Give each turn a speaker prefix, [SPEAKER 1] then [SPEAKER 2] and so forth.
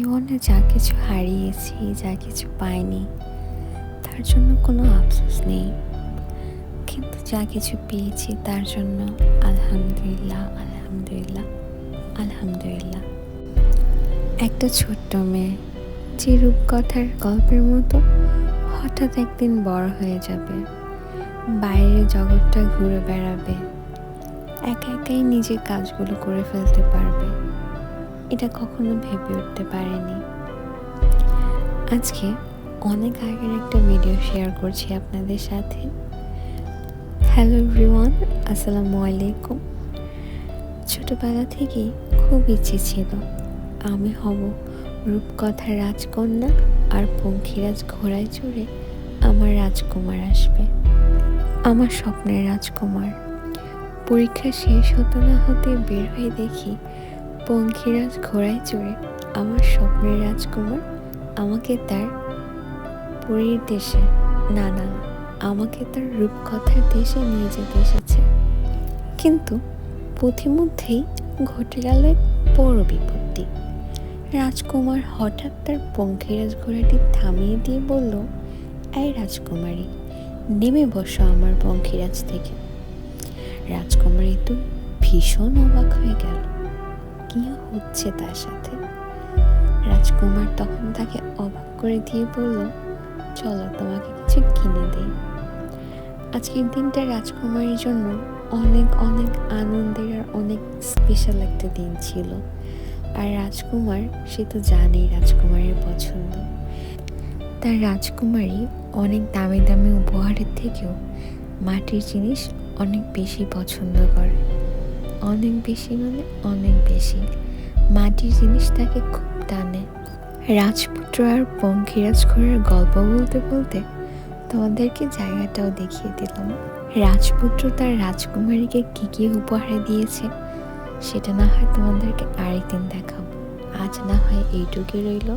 [SPEAKER 1] জীবনে যা কিছু হারিয়েছি, যা কিছু পাইনি, তার জন্য কোনো আফসোস নেই। কিন্তু যা কিছু পেয়েছি, তার জন্য আলহামদুলিল্লাহ আলহামদুলিল্লাহ আলহামদুলিল্লাহ। একটা ছোট্ট মেয়ে, যে রূপকথার গল্পের মতো হঠাৎ একদিন বড় হয়ে যাবে, বাইরের জগৎটা ঘুরে বেড়াবে, একা একাই নিজের কাজগুলো করে ফেলতে পারবে। এটা কখনো ভেবে উঠতে পারেনি। আজকে অনেক আগের একটা ভিডিও শেয়ার করছি আপনাদের সাথে। হ্যালো এভরিওয়ান আসসালামু আলাইকুম। ছোটোবেলা থেকেই খুব ইচ্ছে ছিল আমি হব রূপকথার রাজকন্যা আর পঙ্খিরাজ ঘোড়ায় চড়ে আমার রাজকুমার আসবে। আমার স্বপ্নের রাজকুমার। পরীক্ষা শেষ হতে না হতে বের হয়ে দেখি পঙ্খিরাজ ঘোড়ায় চড়ে আমার স্বপ্নের রাজকুমার আমাকে তার পুরীর দেশে না না না, আমাকে তার রূপকথার দেশে নিয়ে যেতে এসেছে। কিন্তু পথিমধ্যেই ঘটে গেল এক বড় বিপত্তি। রাজকুমার হঠাৎ তার পঙ্খিরাজ ঘোড়াটি থামিয়ে দিয়ে বলল এই রাজকুমারী নেমে বসো আমার পঙ্খিরাজ থেকে। রাজকুমারী তো ভীষণ অবাক হয়ে গেল। কি হচ্ছে তার সাথে। রাজকুমার তখন তাকে অবাক করে দিয়ে বলল, চলো তোমাকে কিছু কিনে দিই। আজকের দিনটা রাজকুমারীর জন্য অনেক অনেক আনন্দের আর অনেক স্পেশাল একটা দিন ছিল। আর রাজকুমার, সে তো জানেই রাজকুমারের পছন্দ। তার রাজকুমারী অনেক দামি দামি উপহারের থেকেও মাটির জিনিস অনেক বেশি পছন্দ করে। অনেক বেশি মানে অনেক বেশি। মাটির জিনিস তাকে খুব টানে। রাজপুত্র আর পঙ্খিরাজ ঘোড়ার গল্প বলতে বলতে তোমাদেরকে জায়গাটাও দেখিয়ে দিলাম। রাজপুত্র তার রাজকুমারীকে কী কী উপহার দিয়েছে, সেটা না হয় তোমাদেরকে আরেকদিন দেখাবো। আজ না হয় এইটুকুই রইল।